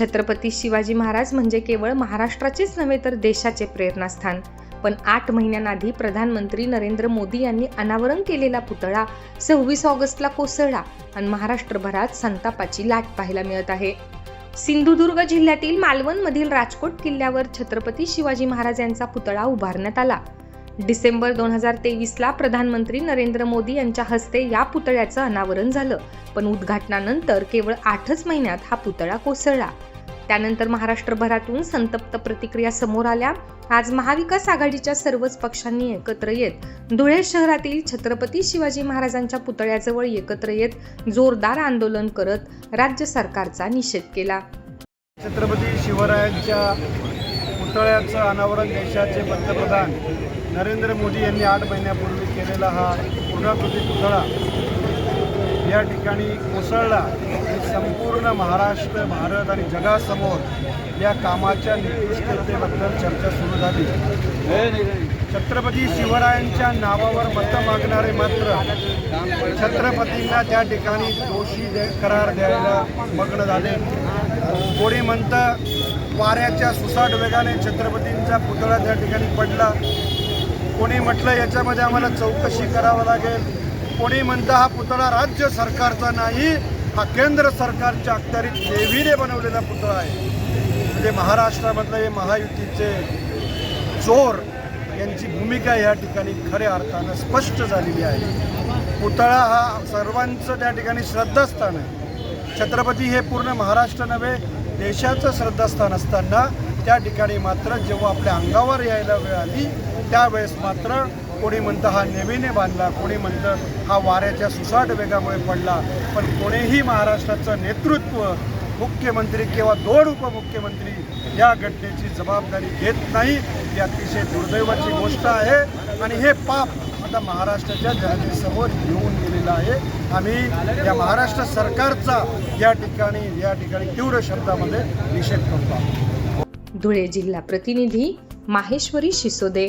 छत्रपती शिवाजी महाराज म्हणजे केवळ महाराष्ट्राचेच नव्हे तर देशाचे प्रेरणास्थान. पण आठ महिन्यांआधी प्रधानमंत्री नरेंद्र मोदी यांनी अनावरण केलेला पुतळा सव्वीस ऑगस्टला कोसळला आणि महाराष्ट्रभरात संतापाची लाट पाहायला मिळत आहे. सिंधुदुर्ग जिल्ह्यातील मालवणमधील राजकोट किल्ल्यावर छत्रपती शिवाजी महाराज यांचा पुतळा उभारण्यात आला. डिसेंबर दोन हजार तेवीसला प्रधानमंत्री नरेंद्र मोदी यांच्या हस्ते या पुतळ्याचं अनावरण झालं. पण उद्घाटनानंतर केवळ आठच महिन्यात हा पुतळा कोसळला. त्यानंतर महाराष्ट्रभरातून संतप्त प्रतिक्रिया समोर आल्या. आज महाविकास आघाडीच्या सर्वच पक्षांनी एकत्र येत धुळे शहरातील छत्रपती शिवाजी महाराजांच्या पुतळ्याजवळ एकत्र येत जोरदार आंदोलन करत राज्य सरकारचा निषेध केला. छत्रपती शिवरायांच्या पुतळ्याचं अनावरण देशाचे पंतप्रधान नरेंद्र मोदी यांनी आठ महिन्यापूर्वी केलेला हा पुनराकृती पुतळा या ठिकाणी कोसळला. संपूर्ण महाराष्ट्र भारत आणि जगासमोर या कामाच्या निकृष्टतेबद्दल चर्चा सुरू झाली. छत्रपती शिवरायांच्या नावावर मतं मागणारे मात्र छत्रपतींना त्या ठिकाणी दोषी दे- करार द्यायला मग्न झाले. कोणी म्हणतं वाऱ्याच्या सुसाट वेगाने छत्रपतींचा पुतळा त्या ठिकाणी पडला. कोणी म्हटलं याच्यामध्ये आम्हाला चौकशी करावं लागेल. कोणी म्हणतं हा पुतळा राज्य सरकारचा नाही हा केंद्र सरकारच्या अखत्यारीत देवीने बनवलेला पुतळा आहे. म्हणजे महाराष्ट्रामधलं हे महायुतीचे चोर यांची भूमिका या ठिकाणी खऱ्या अर्थानं स्पष्ट झालेली आहे. पुतळा हा सर्वांचं त्या ठिकाणी श्रद्धास्थान आहे. छत्रपती हे पूर्ण महाराष्ट्र नव्हे देशाचं श्रद्धास्थान असताना त्या ठिकाणी मात्र जेव्हा आपल्या अंगावर यायला वेळ आली त्यावेळेस मात्र कोणी म्हणतं हा नेवीने बांधला कोणी म्हणतं हा वाऱ्याच्या सुसाट वेगामुळे पडला. पण कोणीही महाराष्ट्राचं नेतृत्व मुख्यमंत्री किंवा दोन उपमुख्यमंत्री या घटनेची जबाबदारी घेत नाही ही अतिशय दुर्दैवाची गोष्ट आहे. आणि हे पाप आता महाराष्ट्राच्या जनतेसमोर येऊन गेलेलं आहे. आम्ही या महाराष्ट्र सरकारचा या ठिकाणी या ठिकाणी तीव्र शब्दामध्ये निषेध करतो. धुळे जिल्हा प्रतिनिधी माहेश्वरी शिसोदे.